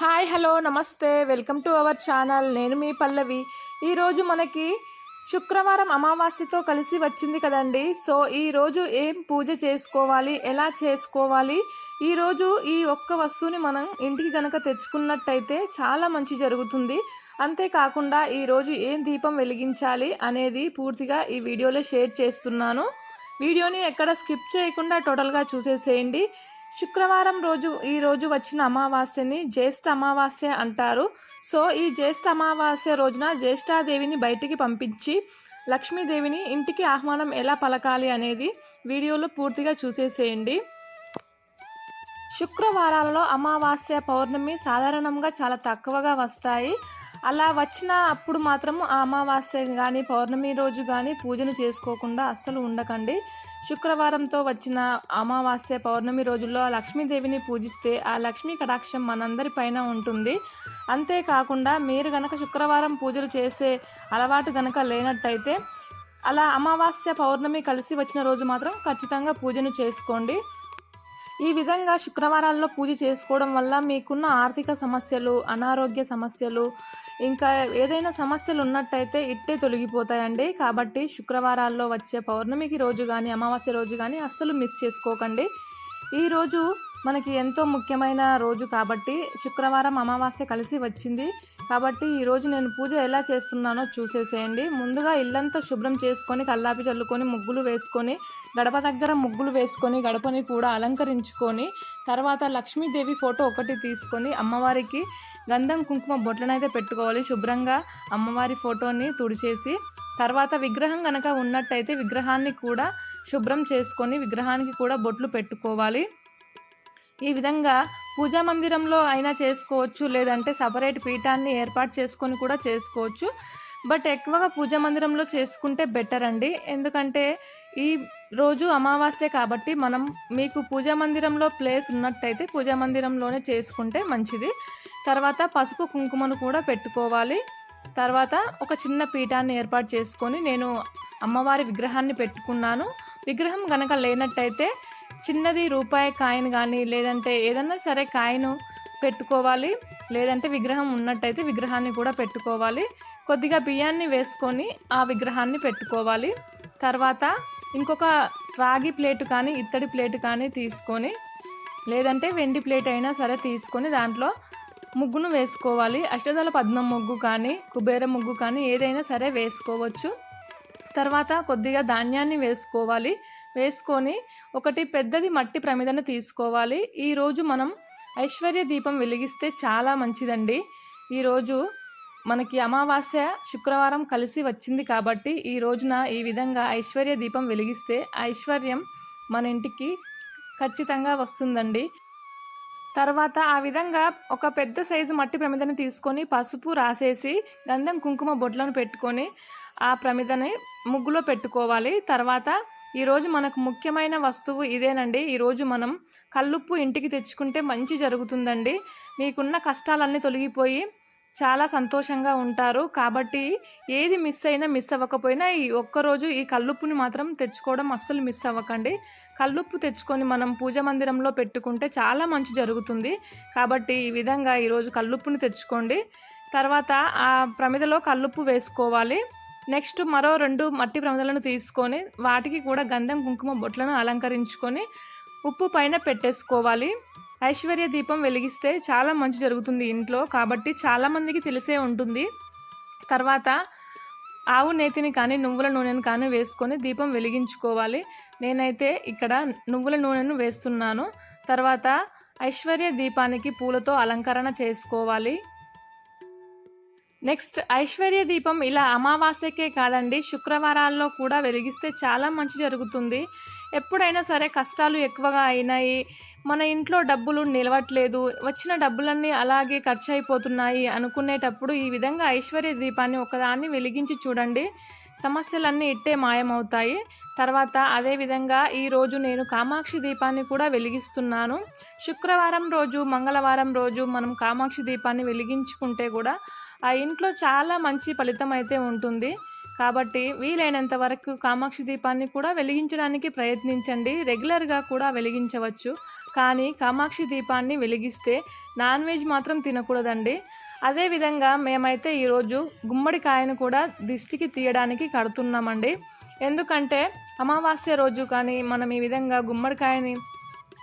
Hi hello నమస్తే. Welcome to our channel. నేను మీ పల్లవి. ఈరోజు మనకి శుక్రవారం అమావాస్యతో కలిసి వచ్చింది కదండి. సో ఈరోజు ఏం పూజ చేసుకోవాలి? ఎలా చేసుకోవాలి? ఈరోజు ఈ ఒక్క వస్తువుని మనం ఇంటికి గనక తెచ్చుకున్నట్టయితే చాలా మంచి జరుగుతుంది. అంతేకాకుండా ఈరోజు ఏం దీపం వెలిగించాలి అనేది పూర్తిగా ఈ వీడియోలో షేర్ చేస్తున్నాను. వీడియోని ఎక్కడ స్కిప్ చేయకుండా టోటల్గా చూసేసేయండి. శుక్రవారం రోజు ఈ రోజు వచ్చిన అమావాస్యని జ్యేష్ఠ అమావాస్య అంటారు. సో ఈ జ్యేష్ఠ అమావాస్య రోజున జ్యేష్ఠాదేవిని బయటికి పంపించి లక్ష్మీదేవిని ఇంటికి ఆహ్వానం ఎలా పలకాలి అనేది వీడియోలో పూర్తిగా చూసేసేయండి. శుక్రవారాలలో అమావాస్య పౌర్ణమి సాధారణంగా చాలా తక్కువగా వస్తాయి. అలా వచ్చిన అప్పుడు మాత్రం ఆ అమావాస్య కానీ పౌర్ణమి రోజు కానీ పూజను చేసుకోకుండా అస్సలు ఉండకండి. శుక్రవారంతో వచ్చిన అమావాస్య పౌర్ణమి రోజుల్లో ఆ లక్ష్మీదేవిని పూజిస్తే ఆ లక్ష్మీ కటాక్షం మనందరి పైన ఉంటుంది. అంతేకాకుండా మీరు గనక శుక్రవారం పూజలు చేసే అలవాటు గనక లేనట్టయితే అలా అమావాస్య పౌర్ణమి కలిసి వచ్చిన రోజు మాత్రం ఖచ్చితంగా పూజను చేసుకోండి. ఈ విధంగా శుక్రవారాల్లో పూజ చేసుకోవడం వల్ల మీకున్న ఆర్థిక సమస్యలు అనారోగ్య సమస్యలు ఇంకా ఏదైనా సమస్యలు ఉన్నట్టయితే ఇట్టే తొలగిపోతాయండి. కాబట్టి శుక్రవారాల్లో వచ్చే పౌర్ణమికి రోజు కానీ అమావాస్య రోజు కానీ అస్సలు మిస్ చేసుకోకండి. ఈరోజు మనకి ఎంతో ముఖ్యమైన రోజు కాబట్టి శుక్రవారం అమావాస్య కలిసి వచ్చింది. కాబట్టి ఈరోజు నేను పూజ ఎలా చేస్తున్నానో చూసేసేయండి. ముందుగా ఇల్లంతా శుభ్రం చేసుకొని కల్లాపి చల్లుకొని ముగ్గులు వేసుకొని గడప దగ్గర ముగ్గులు వేసుకొని గడపని కూడా అలంకరించుకొని తర్వాత లక్ష్మీదేవి ఫోటో ఒకటి తీసుకొని అమ్మవారికి గంధం కుంకుమ బొట్లనైతే పెట్టుకోవాలి శుభ్రంగా అమ్మవారి ఫోటోని తుడిచేసి. తర్వాత విగ్రహం కనుక ఉన్నట్టయితే విగ్రహాన్ని కూడా శుభ్రం చేసుకొని విగ్రహానికి కూడా బొట్లు పెట్టుకోవాలి. ఈ విధంగా పూజా మందిరంలో అయినా చేసుకోవచ్చు లేదంటే సపరేట్ పీఠాన్ని ఏర్పాటు చేసుకొని కూడా చేసుకోవచ్చు. బట్ ఎక్కువగా పూజా మందిరంలో చేసుకుంటే బెటర్ అండి. ఎందుకంటే ఈ రోజు అమావాస్య కాబట్టి మనం మీకు పూజా మందిరంలో ప్లేస్ ఉన్నట్టయితే పూజా మందిరంలోనే చేసుకుంటే మంచిది. తర్వాత పసుపు కుంకుమను కూడా పెట్టుకోవాలి. తర్వాత ఒక చిన్న పీఠాన్ని ఏర్పాటు చేసుకొని నేను అమ్మవారి విగ్రహాన్ని పెట్టుకున్నాను. విగ్రహం గనక లేనట్టయితే చిన్నది రూపాయి కాయిన్ కానీ లేదంటే ఏదన్నా సరే కాయిన్ పెట్టుకోవాలి. లేదంటే విగ్రహం ఉన్నట్టయితే విగ్రహాన్ని కూడా పెట్టుకోవాలి. కొద్దిగా బియ్యాన్ని వేసుకొని ఆ విగ్రహాన్ని పెట్టుకోవాలి. తర్వాత ఇంకొక రాగి ప్లేట్ కానీ ఇత్తడి ప్లేట్ కానీ తీసుకొని లేదంటే వెండి ప్లేట్ అయినా సరే తీసుకొని దాంట్లో ముగ్గును వేసుకోవాలి. అష్టదళ పద్మం ముగ్గు కానీ కుబేర ముగ్గు కానీ ఏదైనా సరే వేసుకోవచ్చు. తర్వాత కొద్దిగా ధాన్యాన్ని వేసుకోవాలి. వేసుకొని ఒకటి పెద్దది మట్టి ప్రమిదను తీసుకోవాలి. ఈరోజు మనం ఐశ్వర్య దీపం వెలిగిస్తే చాలా మంచిదండి. ఈరోజు మనకి అమావాస్య శుక్రవారం కలిసి వచ్చింది కాబట్టి ఈ రోజున ఈ విధంగా ఐశ్వర్య దీపం వెలిగిస్తే ఐశ్వర్యం మన ఇంటికి ఖచ్చితంగా వస్తుందండి. తర్వాత ఆ విధంగా ఒక పెద్ద సైజు మట్టి ప్రమిదని తీసుకొని పసుపు రాసేసి గంధం కుంకుమ బొడ్లను పెట్టుకొని ఆ ప్రమిదని ముగ్గులో పెట్టుకోవాలి. తర్వాత ఈరోజు మనకు ముఖ్యమైన వస్తువు ఇదేనండి. ఈరోజు మనం కల్లుప్పు ఇంటికి తెచ్చుకుంటే మంచి జరుగుతుందండి. మీకున్న కష్టాలన్నీ తొలగిపోయి చాలా సంతోషంగా ఉంటారు. కాబట్టి ఏది మిస్ అయినా మిస్ అవ్వకపోయినా ఈ ఒక్కరోజు ఈ కల్లుప్పుని మాత్రం తెచ్చుకోవడం అస్సలు మిస్ అవ్వకండి. కల్లుప్పు తెచ్చుకొని మనం పూజ మందిరంలో పెట్టుకుంటే చాలా మంచి జరుగుతుంది. కాబట్టి ఈ విధంగా ఈరోజు కల్లుప్పుని తెచ్చుకోండి. తర్వాత ఆ ప్రమిదలో కల్లుప్పు వేసుకోవాలి. నెక్స్ట్ మరో రెండు మట్టి ప్రమిదలను తీసుకొని వాటికి కూడా గంధం కుంకుమ బొట్లను అలంకరించుకొని ఉప్పు పైన పెట్టేసుకోవాలి. ఐశ్వర్య దీపం వెలిగిస్తే చాలా మంచి జరుగుతుంది ఇంట్లో. కాబట్టి చాలామందికి తెలిసే ఉంటుంది. తర్వాత ఆవు నేతిని కానీ నువ్వుల నూనెను కానీ వేసుకొని దీపం వెలిగించుకోవాలి. నేనైతే ఇక్కడ నువ్వుల నూనెను వేస్తున్నాను. తర్వాత ఐశ్వర్య దీపానికి పూలతో అలంకరణ చేసుకోవాలి. నెక్స్ట్ ఐశ్వర్య దీపం ఇలా అమావాస్యకే కాదండి శుక్రవారాల్లో కూడా వెలిగిస్తే చాలా మంచి జరుగుతుంది. ఎప్పుడైనా సరే కష్టాలు ఎక్కువగా అయినాయి. మన ఇంట్లో డబ్బులు నిలవట్లేదు. వచ్చిన డబ్బులన్నీ అలాగే ఖర్చు అయిపోతున్నాయి అనుకునేటప్పుడు ఈ విధంగా ఐశ్వర్య దీపాన్ని ఒకదాన్ని వెలిగించి చూడండి. సమస్యలన్నీ ఇట్టే మాయమవుతాయి. తర్వాత అదేవిధంగా ఈరోజు నేను కామాక్షి దీపాన్ని కూడా వెలిగిస్తున్నాను. శుక్రవారం రోజు మంగళవారం రోజు మనం కామాక్షి దీపాన్ని వెలిగించుకుంటే కూడా ఆ ఇంట్లో చాలా మంచి ఫలితం అయితే ఉంటుంది. కాబట్టి వీలైనంత వరకు కామాక్షి దీపాన్ని కూడా వెలిగించడానికి ప్రయత్నించండి. రెగ్యులర్గా కూడా వెలిగించవచ్చు. కానీ కామాక్షి దీపాన్ని వెలిగిస్తే నాన్ వెజ్ మాత్రం తినకూడదండి. అదేవిధంగా మేమైతే ఈరోజు గుమ్మడికాయను కూడా దిష్టికి తీయడానికి కడుతున్నామండి. ఎందుకంటే అమావాస్య రోజు కానీ మనం ఈ విధంగా గుమ్మడికాయని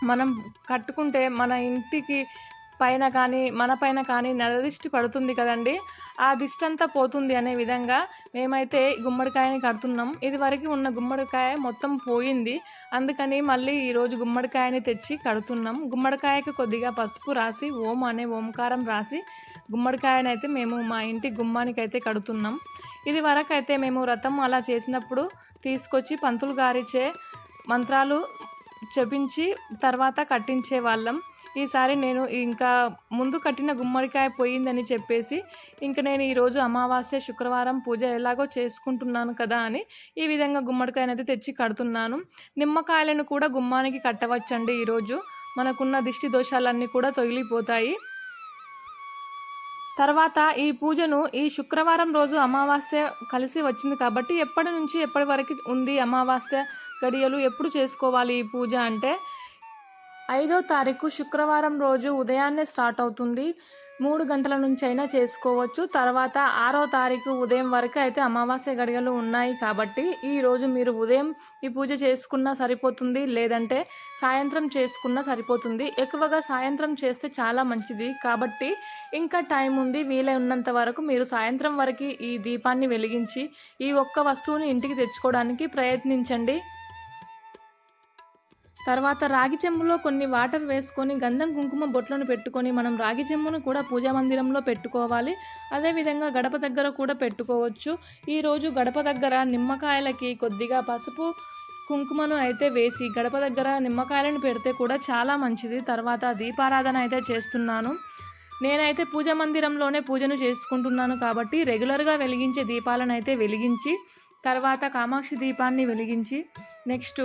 మనం కట్టుకుంటే మన ఇంటికి పైన కానీ మన పైన కానీ నరదిష్టి పడుతుంది కదండి. ఆ దిష్టి అంతా పోతుంది అనే విధంగా మేమైతే గుమ్మడికాయని కడుతున్నాం. ఇది వరకు ఉన్న గుమ్మడికాయ మొత్తం పోయింది. అందుకని మళ్ళీ ఈరోజు గుమ్మడికాయని తెచ్చి కడుతున్నాం. గుమ్మడికాయకి కొద్దిగా పసుపు రాసి ఓం అనే ఓంకారం రాసి గుమ్మడికాయనైతే అయితే మేము మా ఇంటి గుమ్మానికి అయితే కడుతున్నాం. ఇది వరకు అయితే మేము రథం అలా చేసినప్పుడు తీసుకొచ్చి పంతులు గారిచే మంత్రాలు చెప్పించి తర్వాత కట్టించే వాళ్ళం. ఈసారి నేను ఇంకా ముందు కట్టిన గుమ్మడికాయ పోయిందని చెప్పేసి ఇంకా నేను ఈరోజు అమావాస్య శుక్రవారం పూజ ఎలాగో చేసుకుంటున్నాను కదా అని ఈ విధంగా గుమ్మడికాయనైతే తెచ్చి కడుతున్నాను. నిమ్మకాయలను కూడా గుమ్మానికి కట్టవచ్చండి ఈరోజు. మనకున్న దిష్టి దోషాలన్నీ కూడా తొగిలిపోతాయి తర్వాత ఈ పూజను ఈ శుక్రవారం రోజు అమావాస్య కలిసి వచ్చింది కాబట్టి ఎప్పటి నుంచి ఎప్పటి వరకు ఉంది అమావాస్య గడియలు? ఎప్పుడు చేసుకోవాలి ఈ పూజ అంటే? ఐదో తారీఖు శుక్రవారం రోజు ఉదయాన్నే స్టార్ట్ అవుతుంది. మూడు గంటల నుంచి అయినా చేసుకోవచ్చు. తర్వాత ఆరో తారీఖు ఉదయం వరకు అయితే అమావాస్య గడియలు ఉన్నాయి కాబట్టి ఈ రోజు మీరు ఉదయం ఈ పూజ చేసుకున్నా సరిపోతుంది లేదంటే సాయంత్రం చేసుకున్నా సరిపోతుంది. ఎక్కువగా సాయంత్రం చేస్తే చాలా మంచిది కాబట్టి ఇంకా టైం ఉంది. వీలై ఉన్నంత వరకు మీరు సాయంత్రం వరకు ఈ దీపాన్ని వెలిగించి ఈ ఒక్క వస్తువుని ఇంటికి తెచ్చుకోవడానికి ప్రయత్నించండి. తర్వాత రాగి చెంబులో కొన్ని వాటర్ వేసుకొని గంధం కుంకుమ బొట్లను పెట్టుకొని మనం రాగి చెంబును కూడా పూజా మందిరంలో పెట్టుకోవాలి. అదేవిధంగా గడప దగ్గర కూడా పెట్టుకోవచ్చు. ఈరోజు గడప దగ్గర నిమ్మకాయలకి కొద్దిగా పసుపు కుంకుమను అయితే వేసి గడప దగ్గర నిమ్మకాయలను పెడితే కూడా చాలా మంచిది. తర్వాత దీపారాధన అయితే చేస్తున్నాను. నేనైతే పూజ మందిరంలోనే పూజను చేసుకుంటున్నాను కాబట్టి రెగ్యులర్గా వెలిగించే దీపాలను అయితే వెలిగించి తర్వాత కామాక్షి దీపాన్ని వెలిగించి నెక్స్ట్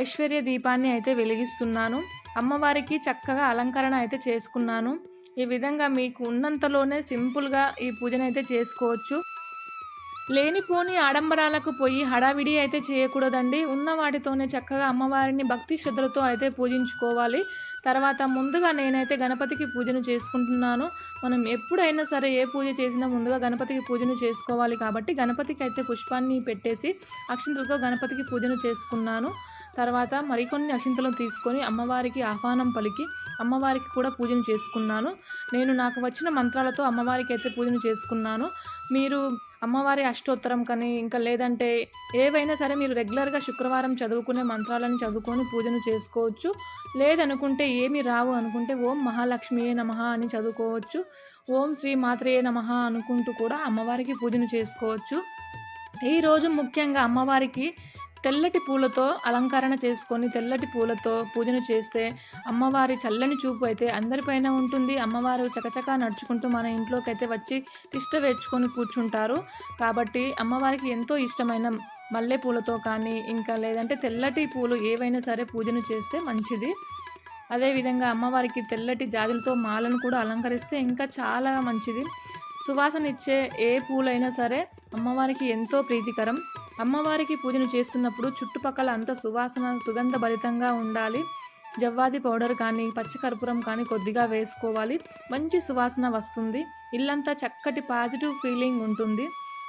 ఐశ్వర్య దీపాన్ని అయితే వెలిగిస్తున్నాను. అమ్మవారికి చక్కగా అలంకరణ అయితే చేసుకున్నాను. ఈ విధంగా మీకు ఉన్నంతలోనే సింపుల్గా ఈ పూజను అయితే చేసుకోవచ్చు. లేనిపోని ఆడంబరాలకు పోయి హడావిడి అయితే చేయకూడదండి. ఉన్న వాటితోనే చక్కగా అమ్మవారిని భక్తి శ్రద్ధలతో అయితే పూజించుకోవాలి. తర్వాత ముందుగా నేనైతే గణపతికి పూజను చేసుకుంటున్నాను. మనం ఎప్పుడైనా సరే ఏ పూజ చేసినా ముందుగా గణపతికి పూజను చేసుకోవాలి కాబట్టి గణపతికి అయితే పుష్పాన్ని పెట్టేసి అక్షంతలతో గణపతికి పూజను చేసుకున్నాను. తర్వాత మరికొన్ని అక్షింతలను తీసుకొని అమ్మవారికి ఆహ్వానం పలికి అమ్మవారికి కూడా పూజను చేసుకున్నాను. నేను నాకు వచ్చిన మంత్రాలతో అమ్మవారికి అయితే పూజను చేసుకున్నాను. మీరు అమ్మవారి అష్టోత్తరం కానీ ఇంకా లేదంటే ఏవైనా సరే మీరు రెగ్యులర్గా శుక్రవారం చదువుకునే మంత్రాలను చదువుకొని పూజను చేసుకోవచ్చు. లేదనుకుంటే ఏమి రావు అనుకుంటే ఓం మహాలక్ష్మియే నమ అని చదువుకోవచ్చు. ఓం శ్రీ మాత్రయే నమ అనుకుంటూ కూడా అమ్మవారికి పూజను చేసుకోవచ్చు. ఈరోజు ముఖ్యంగా అమ్మవారికి తెల్లటి పూలతో అలంకరణ చేసుకొని తెల్లటి పూలతో పూజను చేస్తే అమ్మవారి చల్లని చూపు అయితే అందరిపైన ఉంటుంది. అమ్మవారు చకచకా నడుచుకుంటూ మన ఇంట్లోకి అయితే వచ్చి తిష్ట వేర్చుకొని కూర్చుంటారు. కాబట్టి అమ్మవారికి ఎంతో ఇష్టమైన మల్లె పూలతో కానీ ఇంకా లేదంటే తెల్లటి పూలు ఏవైనా సరే పూజను చేస్తే మంచిది. అదేవిధంగా అమ్మవారికి తెల్లటి జాజులతో మాలను కూడా అలంకరిస్తే ఇంకా చాలా మంచిది. సువాసన ఇచ్చే ఏ పూలైనా సరే అమ్మవారికి ఎంతో ప్రీతికరం. అమ్మవారికి పూజను చేస్తున్నప్పుడు చుట్టుపక్కల అంత సువాసన సుగంధభరితంగా ఉండాలి. జవ్వాది పౌడర్ కానీ పచ్చకర్పూరం కానీ కొద్దిగా వేసుకోవాలి. మంచి సువాసన వస్తుంది. ఇల్లంతా చక్కటి పాజిటివ్ ఫీలింగ్ ఉంటుంది.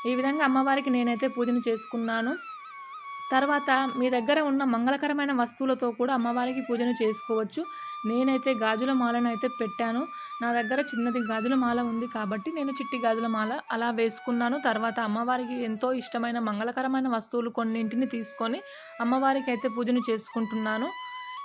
ఈ విధంగా అమ్మవారికి నేనైతే పూజను చేసుకున్నాను. తర్వాత మీ దగ్గర ఉన్న మంగళకరమైన వస్తువులతో కూడా అమ్మవారికి పూజను చేసుకోవచ్చు. నేనైతే గాజుల మాలను అయితే పెట్టాను. నా దగ్గర చిన్నది గాజుల మాల ఉంది కాబట్టి నేను చిట్టి గాజుల మాల అలా వేసుకున్నాను. తర్వాత అమ్మవారికి ఎంతో ఇష్టమైన మంగళకరమైన వస్తువులు కొన్నింటిని తీసుకొని అమ్మవారికి అయితే పూజను చేసుకుంటున్నాను.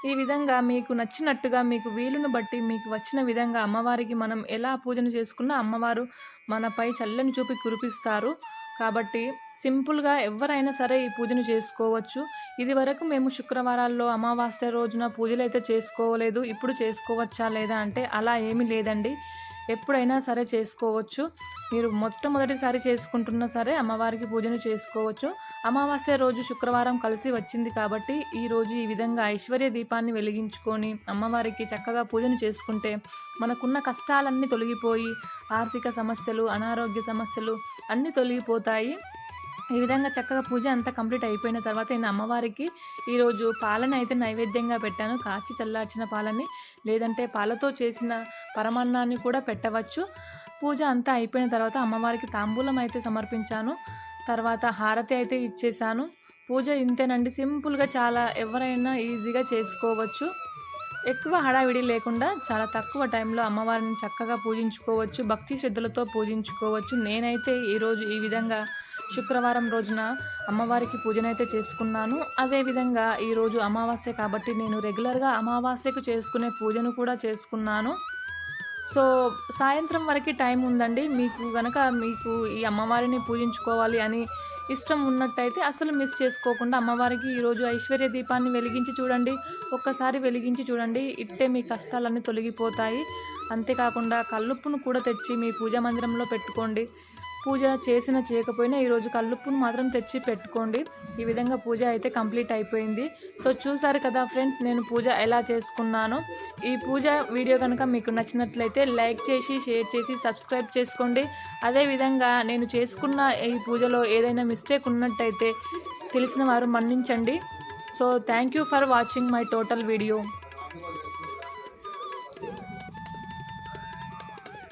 ఈ విధంగా మీకు నచ్చినట్టుగా మీకు వీలును బట్టి మీకు వచ్చిన విధంగా అమ్మవారికి మనం ఎలా పూజను చేసుకున్నా అమ్మవారు మనపై చల్లని చూపి కురిపిస్తారు. కాబట్టి సింపుల్గా ఎవరైనా సరే ఈ పూజను చేసుకోవచ్చు. ఇది వరకు మేము శుక్రవారాల్లో అమావాస్య రోజున పూజలు అయితే చేసుకోలేదు. ఇప్పుడు చేసుకోవచ్చా లేదా అంటే అలా ఏమీ లేదండి. ఎప్పుడైనా సరే చేసుకోవచ్చు. మీరు మొట్టమొదటిసారి చేసుకుంటున్నా సరే అమ్మవారికి పూజను చేసుకోవచ్చు. అమావాస్య రోజు శుక్రవారం కలిసి వచ్చింది కాబట్టి ఈరోజు ఈ విధంగా ఐశ్వర్య దీపాన్ని వెలిగించుకొని అమ్మవారికి చక్కగా పూజను చేసుకుంటే మనకున్న కష్టాలన్నీ తొలగిపోయి ఆర్థిక సమస్యలు అనారోగ్య సమస్యలు అన్నీ తొలగిపోతాయి. ఈ విధంగా చక్కగా పూజ అంతా కంప్లీట్ అయిపోయిన తర్వాత నేను అమ్మవారికి ఈరోజు పాలని అయితే నైవేద్యంగా పెట్టాను. కాచి చల్లార్చిన పాలని లేదంటే పాలతో చేసిన పరమాన్నాన్ని కూడా పెట్టవచ్చు. పూజ అంతా అయిపోయిన తర్వాత అమ్మవారికి తాంబూలం అయితే సమర్పించాను. తర్వాత హారతి అయితే ఇచ్చేసాను పూజ ఇంతేనండి. సింపుల్గా చాలా ఎవరైనా ఈజీగా చేసుకోవచ్చు. ఎక్కువ హడావిడి లేకుండా చాలా తక్కువ టైంలో అమ్మవారిని చక్కగా పూజించుకోవచ్చు. భక్తి శ్రద్ధలతో పూజించుకోవచ్చు. నేనైతే ఈరోజు ఈ విధంగా శుక్రవారం రోజున అమ్మవారికి పూజనైతే చేసుకున్నాను. అదేవిధంగా ఈరోజు అమావాస్య కాబట్టి నేను రెగ్యులర్గా అమావాస్యకు చేసుకునే పూజను కూడా చేసుకున్నాను. సో సాయంత్రం వరకు టైం ఉందండి. మీకు కనుక మీకు ఈ అమ్మవారిని పూజించుకోవాలి అని ఇష్టం ఉన్నట్టయితే అసలు మిస్ చేసుకోకుండా అమ్మవారికి ఈరోజు ఐశ్వర్య దీపాన్ని వెలిగించి చూడండి. ఒక్కసారి వెలిగించి చూడండి. ఇట్టే మీ కష్టాలన్నీ తొలగిపోతాయి. అంతేకాకుండా కల్లుప్పును కూడా తెచ్చి మీ పూజా మందిరంలో పెట్టుకోండి. పూజ చేసిన చేయకపోయినా ఈరోజు కల్లుప్పును మాత్రం తెచ్చి పెట్టుకోండి. ఈ విధంగా పూజ అయితే కంప్లీట్ అయిపోయింది. సో చూసారు కదా ఫ్రెండ్స్ నేను పూజ ఎలా చేసుకున్నాను. ఈ పూజ వీడియో కనుక మీకు నచ్చినట్లయితే లైక్ చేసి షేర్ చేసి సబ్స్క్రైబ్ చేసుకోండి. అదేవిధంగా నేను చేసుకున్న ఈ పూజలో ఏదైనా మిస్టేక్ ఉన్నట్టయితే తెలిసిన వారు మన్నించండి. So thank you for watching my total video